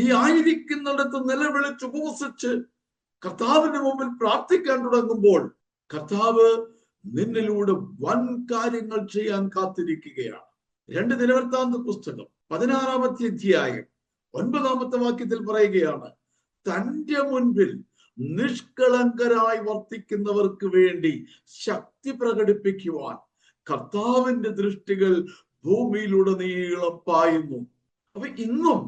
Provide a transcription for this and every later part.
നീ ആയിരിക്കുന്നിടത്ത് നിലവിളിച്ച് ഉപവസിച്ച് കർത്താവിന്റെ മുമ്പിൽ പ്രാർത്ഥിക്കാൻ തുടങ്ങുമ്പോൾ കർത്താവ് നിന്നിലൂടെ വൻ കാര്യങ്ങൾ ചെയ്യാൻ കാത്തിരിക്കുകയാണ്. രണ്ട് നിലവർത്താന്ത പുസ്തകം പതിനാറാമത്തെ അധ്യായം ഒൻപതാമത്തെ വാക്യത്തിൽ പറയുകയാണ് തന്റെ മുൻപിൽ നിഷ്കളങ്കരായി വർത്തിക്കുന്നവർക്ക് വേണ്ടി ശക്തി പ്രകടിപ്പിക്കുവാൻ കർത്താവിന്റെ ദൃഷ്ടികൾ ഭൂമിയിലുടനീളം പായുന്നു. അപ്പൊ ഇന്നും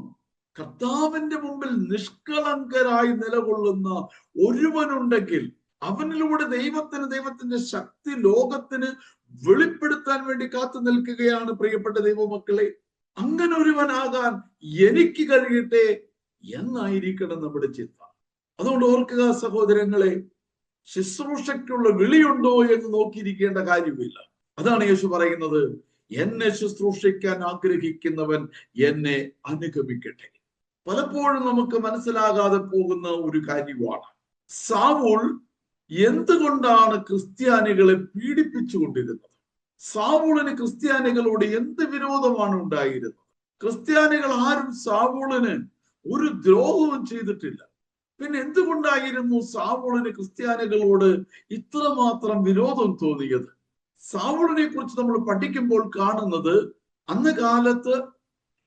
കർത്താവിന്റെ മുമ്പിൽ നിഷ്കളങ്കരായി നിലകൊള്ളുന്ന ഒരുവനുണ്ടെങ്കിൽ അവനിലൂടെ ദൈവത്തിന് ദൈവത്തിന്റെ ശക്തി ലോകത്തിന് വെളിപ്പെടുത്താൻ വേണ്ടി കാത്തു നിൽക്കുകയാണ് പ്രിയപ്പെട്ട ദൈവമക്കളെ. അങ്ങനെ ഒരുവനാകാൻ എനിക്ക് കഴിയട്ടെ എന്നായിരിക്കണം നമ്മുടെ ചിന്ത. അതുകൊണ്ട് ഓർക്കുക സഹോദരങ്ങളെ ശുശ്രൂഷയ്ക്കുള്ള വിളിയുണ്ടോ എന്ന് നോക്കിയിരിക്കേണ്ട കാര്യമില്ല. അതാണ് യേശു പറയുന്നത് എന്നെ ശുശ്രൂഷിക്കാൻ ആഗ്രഹിക്കുന്നവൻ എന്നെ അനുഗമിക്കട്ടെ. പലപ്പോഴും നമുക്ക് മനസ്സിലാകാതെ പോകുന്ന ഒരു കാര്യമാണ്. സാവൂൾ എന്തുകൊണ്ടാണ് ക്രിസ്ത്യാനികളെ പീഡിപ്പിച്ചുകൊണ്ടിരുന്നത്? സാവൂളിന് ക്രിസ്ത്യാനികളോട് എന്ത് വിരോധമാണ് ഉണ്ടായിരുന്നത്? ക്രിസ്ത്യാനികൾ ആരും സാവൂളിന് ഒരു ദ്രോഹവും ചെയ്തിട്ടില്ല. പിന്നെ എന്തുകൊണ്ടായിരുന്നു സാവൂളിന് ക്രിസ്ത്യാനികളോട് ഇത്രമാത്രം വിരോധം തോന്നിയത്? സാവൂളിനെ കുറിച്ച് നമ്മൾ പഠിക്കുമ്പോൾ കാണുന്നത് അന്ന് കാലത്ത്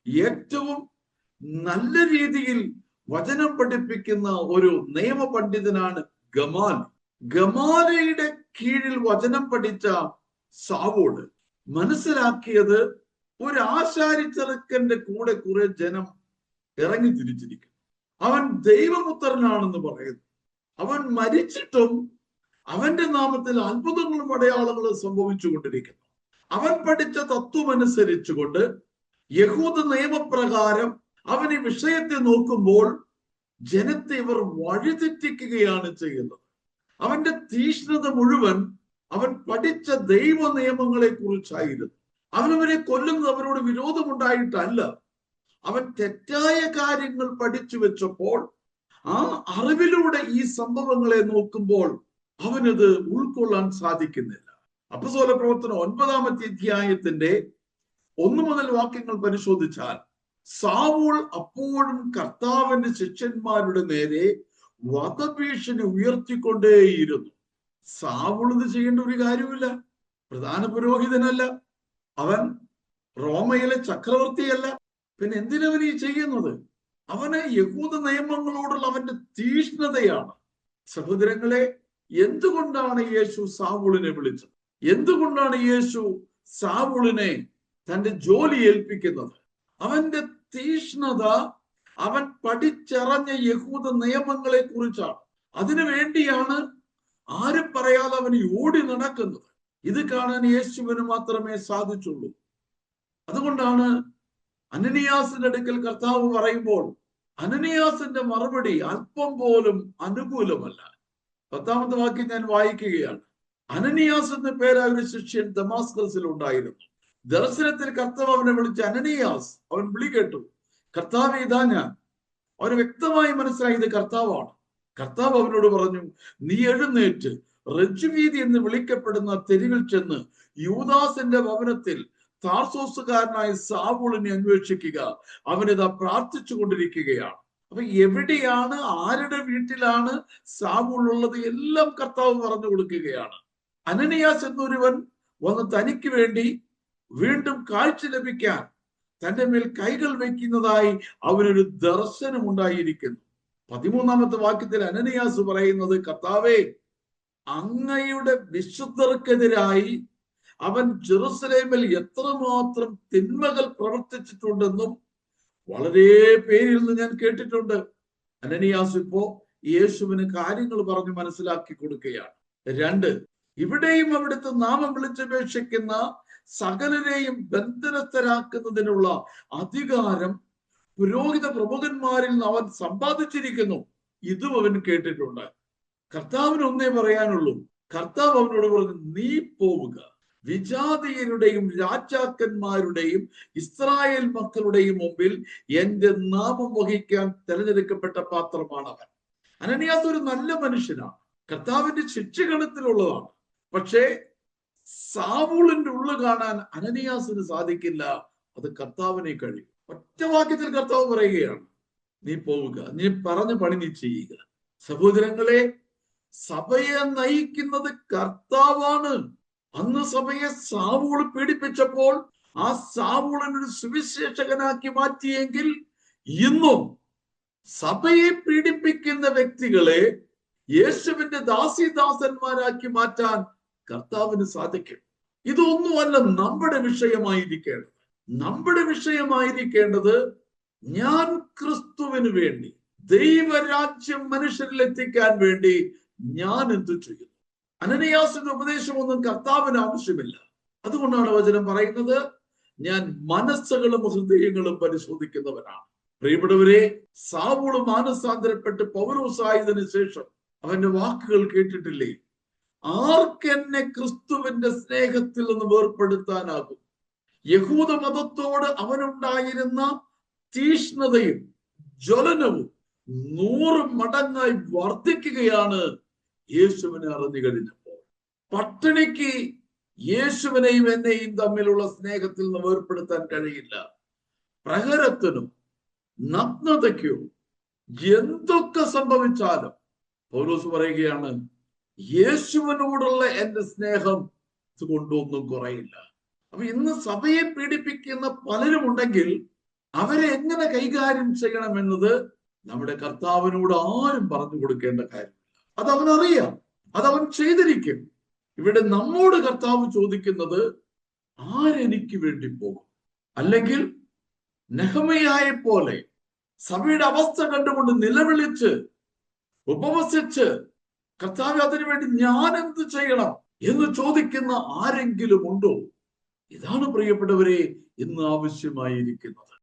ഏറ്റവും നല്ല രീതിയിൽ വചനം പഠിപ്പിക്കുന്ന ഒരു നിയമ പണ്ഡിതനാണ് ഗമാൽ ഗമാലയുടെ കീഴിൽ വചനം പഠിച്ച സാവോട് മനസ്സിലാക്കിയത് ഒരു ആശാരി ചെറുക്കന്റെ കൂടെ കുറെ ജനം ഇറങ്ങി തിരിച്ചിരിക്കും അവൻ ദൈവപുത്രനാണെന്ന് പറയുന്നു. അവൻ മരിച്ചിട്ടും അവന്റെ നാമത്തിൽ അത്ഭുതങ്ങളും അടയാളങ്ങളും സംഭവിച്ചു കൊണ്ടിരിക്കുന്നു. അവൻ പഠിച്ച തത്വമനുസരിച്ചുകൊണ്ട് യഹൂദ നിയമപ്രകാരം അവൻ ഈ വിഷയത്തെ നോക്കുമ്പോൾ ജനത്തെ ഇവർ വഴിതെറ്റിക്കുകയാണ് ചെയ്യുന്നത്. അവന്റെ തീഷ്ണത മുഴുവൻ അവൻ പഠിച്ച ദൈവ നിയമങ്ങളെ കുറിച്ചായിരുന്നു. അവനവരെ കൊല്ലുന്നത് അവരോട് വിരോധമുണ്ടായിട്ടല്ല. അവൻ തെറ്റായ കാര്യങ്ങൾ പഠിച്ചു വെച്ചപ്പോൾ ആ അറിവിലൂടെ ഈ സംഭവങ്ങളെ നോക്കുമ്പോൾ അവനത് ഉൾക്കൊള്ളാൻ സാധിക്കുന്നില്ല. അപ്പസോല പ്രവർത്തനം ഒൻപതാമത്തെ അധ്യായത്തിന്റെ ഒന്നു മുതൽ വാക്യങ്ങൾ പരിശോധിച്ചാൽ സാവൂൾ അപ്പോഴും കർത്താവിന്റെ ശിഷ്യന്മാരുടെ നേരെ വധഭീഷണി ഉയർത്തിക്കൊണ്ടേയിരുന്നു. സാവൂൾ ഇത് ചെയ്യേണ്ട ഒരു കാര്യമില്ല പ്രധാന പുരോഹിതനല്ല. അവൻ റോമയിലെ ചക്രവർത്തിയല്ല. പിന്നെ എന്തിനവൻ ഈ ചെയ്യുന്നത്? അവന് യഹൂദ നിയമങ്ങളോടുള്ള അവന്റെ തീഷ്ണതയാണ്. സഹോദരങ്ങളെ എന്തുകൊണ്ടാണ് യേശു സാവൂളിനെ വിളിച്ചത്? എന്തുകൊണ്ടാണ് യേശു സാവൂളിനെ തന്റെ ജോലി ഏൽപ്പിക്കുന്നത്? അവന്റെ തീഷ്ണത അവൻ പഠിച്ചറിഞ്ഞ യഹൂദ നിയമങ്ങളെ കുറിച്ചാണ്. അതിനു വേണ്ടിയാണ് ആരും പറയാതെ അവൻ ഓടി നടക്കുന്നത്? ഇത് കാണാൻ യേശുവിന് മാത്രമേ സാധിച്ചുള്ളൂ. അതുകൊണ്ടാണ് അനനിയാസിന്റെ അടുക്കൽ കർത്താവ് പറയുമ്പോൾ അനനിയാസിന്റെ മറുപടി അല്പം പോലും അനുകൂലമല്ല. പത്താമത്തെ വാക്യം ഞാൻ വായിക്കുകയാണ്. അനനിയാസ് എന്ന പേരായ ഒരു ശിഷ്യൻ ദമാസ്കസിൽ ഉണ്ടായിരുന്നു ദർശനത്തിൽ കർത്താവ് അവനെ വിളിച്ച് അനനിയാസ്. അവൻ വിളി കേട്ടു. കർത്താവ് ഇതാ ഞാൻ. അവന് വ്യക്തമായി മനസ്സിലായി ഇത് കർത്താവാണ്. കർത്താവ് അവനോട് പറഞ്ഞു നീ എഴുന്നേറ്റ് റജുവീതി എന്ന് വിളിക്കപ്പെടുന്ന തെരുവിൽ ചെന്ന് യൂദാസിന്റെ ഭവനത്തിൽ താർസോസുകാരനായ സാബുളിനെ അന്വേഷിക്കുക. അവനിതാ പ്രാർത്ഥിച്ചു കൊണ്ടിരിക്കുകയാണ് അപ്പൊ എവിടെയാണ് ആരുടെ വീട്ടിലാണ് സാവൂൾ ഉള്ളത് എല്ലാം കർത്താവ് പറഞ്ഞു കൊടുക്കുകയാണ്. അനനിയാസ് എന്നൊരുവൻ വന്ന് തനിക്ക് വേണ്ടി വീണ്ടും കാഴ്ച ലഭിക്കാൻ തന്റെ മേൽ കൈകൾ വയ്ക്കുന്നതായി അവനൊരു ദർശനം ഉണ്ടായിരിക്കുന്നു. പതിമൂന്നാമത്തെ വാക്യത്തിൽ അനനിയാസ് പറയുന്നത് കർത്താവേ അങ്ങയുടെ വിശുദ്ധർക്കെതിരായി അവൻ ജെറുസലേമിൽ എത്രമാത്രം തിന്മകൾ പ്രവർത്തിച്ചിട്ടുണ്ടെന്നും വളരെ പേരിൽ നിന്ന് ഞാൻ കേട്ടിട്ടുണ്ട്. അനനിയാസ് ഇപ്പോ യേശുവിന് കാര്യങ്ങൾ പറഞ്ഞ് മനസ്സിലാക്കി കൊടുക്കുകയാണ്. രണ്ട് ഇവിടെയും അവിടുത്തെ നാമം വിളിച്ചപേക്ഷിക്കുന്ന സകലരെയും ബന്ധനസ്ഥരാക്കുന്നതിനുള്ള അധികാരം പുരോഹിത പ്രമുഖന്മാരിൽ നിന്ന് അവൻ സമ്പാദിച്ചിരിക്കുന്നു. ഇതും അവൻ കേട്ടിട്ടുണ്ട്. കർത്താവിന് ഒന്നേ പറയാനുള്ളൂ. കർത്താവ് അവനോട് പറഞ്ഞു നീ പോവുക. വിജാതീയരുടെയും രാജാക്കന്മാരുടെയും ഇസ്രായേൽ മക്കളുടെയും മുമ്പിൽ എന്റെ നാമം വഹിക്കാൻ തെരഞ്ഞെടുക്കപ്പെട്ട പാത്രമാണ് അവൻ അനനിയാസ് ഒരു നല്ല മനുഷ്യനാണ്. കർത്താവിന്റെ ശിക്ഷഗണത്തിലുള്ളതാണ് പക്ഷേ സാവൂളിന്റെ ഉള്ളു കാണാൻ അനനിയാസിന് സാധിക്കില്ല. അത് കർത്താവിനെ കഴിയും. ഒറ്റ വാക്യത്തിൽ കർത്താവ് പറയുകയാണ് നീ പോവുക നീ പറഞ്ഞ പണി നീ ചെയ്യുക. സഹോദരങ്ങളെ സഭയെ നയിക്കുന്നത് കർത്താവാണ്. അന്ന് സഭയെ സാവൂൾ പീഡിപ്പിച്ചപ്പോൾ ആ സാവൂളിനൊരു സുവിശേഷകനാക്കി മാറ്റിയെങ്കിൽ ഇന്നും സഭയെ പീഡിപ്പിക്കുന്ന വ്യക്തികളെ യേശുവിന്റെ ദാസിദാസന്മാരാക്കി മാറ്റാൻ കർത്താവിന് സാധിക്കും. ഇതൊന്നുമല്ല നമ്മുടെ വിഷയമായിരിക്കേണ്ടത്. നമ്മുടെ വിഷയമായിരിക്കേണ്ടത് ഞാൻ ക്രിസ്തുവിന് വേണ്ടി ദൈവരാജ്യം മനുഷ്യരിൽ എത്തിക്കാൻ വേണ്ടി ഞാൻ എന്തു ചെയ്യുന്നു? അനനയാസിന്റെ ഉപദേശമൊന്നും കർത്താവിന് ആവശ്യമില്ല. അതുകൊണ്ടാണ് വചനം പറയുന്നത് ഞാൻ മനസ്സുകളും ഹൃദയങ്ങളും പരിശോധിക്കുന്നവനാണ്. പ്രിയപ്പെട്ടവരെ സാവൂൾ മാനസാന്തരപ്പെട്ട് പൗരോസായതിനു ശേഷം അവന്റെ വാക്കുകൾ കേട്ടിട്ടില്ലേ? ആർക്കെന്നെ ക്രിസ്തുവിന്റെ സ്നേഹത്തിൽ നിന്ന് വേർപ്പെടുത്താനാകും? യഹൂദ മതത്തോട് അവനുണ്ടായിരുന്ന തീഷ്ണതയും ജ്വലനവും നൂറ് മടങ്ങായി വർദ്ധിക്കുകയാണ് യേശുവിനെ അറിഞ്ഞു കഴിഞ്ഞപ്പോൾ പട്ടിണിക്ക് യേശുവിനെയും എന്നെയും തമ്മിലുള്ള സ്നേഹത്തിൽ നിന്ന് വേർപ്പെടുത്താൻ കഴിയില്ല. പ്രഹരത്തിനും നഗ്നതയ്ക്കോ എന്തൊക്കെ സംഭവിച്ചാലും പൗലോസ് പറയുകയാണ് യേശുവിനോടുള്ള എന്റെ സ്നേഹം കൊണ്ടൊന്നും കുറയില്ല. അപ്പൊ ഇന്ന് സഭയെ പീഡിപ്പിക്കുന്ന പലരും ഉണ്ടെങ്കിൽ അവരെ എങ്ങനെ കൈകാര്യം ചെയ്യണമെന്നത് നമ്മുടെ കർത്താവിനോട് ആരും പറഞ്ഞു കൊടുക്കേണ്ട കാര്യമില്ല. അത് അവൻ അറിയാം. അത് അവൻ ചെയ്തിരിക്കും. ഇവിടെ നമ്മോട് കർത്താവ് ചോദിക്കുന്നത് ആരെനിക്ക് വേണ്ടി പോകും? അല്ലെങ്കിൽ നെഹമയായ പോലെ സഭയുടെ അവസ്ഥ കണ്ടുകൊണ്ട് നിലവിളിച്ച് ഉപവസിച്ച് കർത്താവ് അതിനുവേണ്ടി ഞാൻ എന്ത് ചെയ്യണം എന്ന് ചോദിക്കുന്ന ആരെങ്കിലും ഉണ്ടോ? ഇതാണ് പ്രിയപ്പെട്ടവരെ ഇന്ന് ആവശ്യമായിരിക്കുന്നത്.